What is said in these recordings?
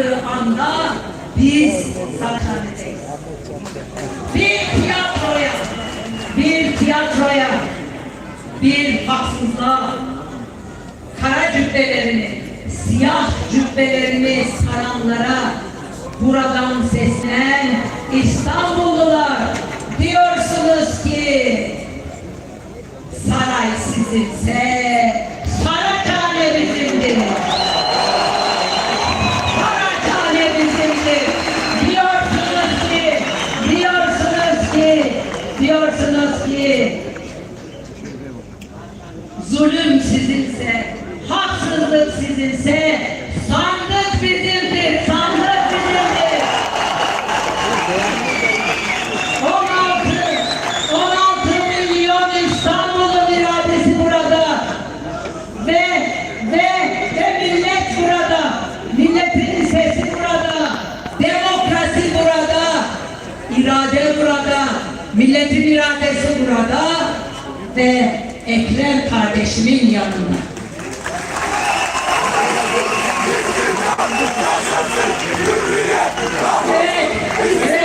başladığı anda biz sahnedeyiz. Bir tiyatroya, bir tiyatroya, bir haksızlığa, kara cübbelerini, siyah cübbelerini saranlara buradan seslenen İstanbullular diyorsunuz ki saray sizinse Saraçhane bizimdir. Saraçhane bizimdir. Diyorsunuz ki, diyorsunuz ki, diyorsunuz ki zulüm sizinse, haksızlık sizinse, sandık bizimdir, sandık bizimdir. 16, 16 milyon İstanbul'un iradesi burada. Ve, ve, ve millet burada. Milletin sesi burada. Demokrasi burada. irade burada. Milletin iradesi burada. Ve Ekrem kardeşimin yanında. Evet, evet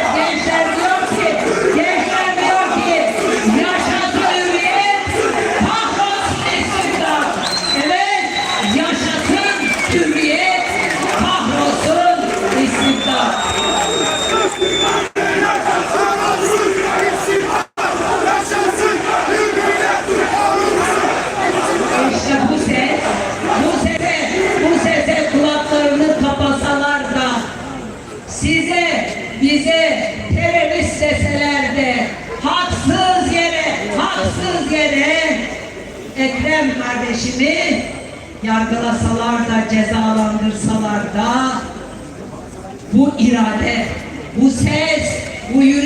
size, bize terörist deseler de haksız yere, haksız yere Ekrem kardeşimi yargılasalar da cezalandırsalar da bu irade, bu ses, bu yürek,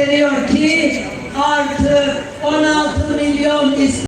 gösteriyor ki artık 16 milyon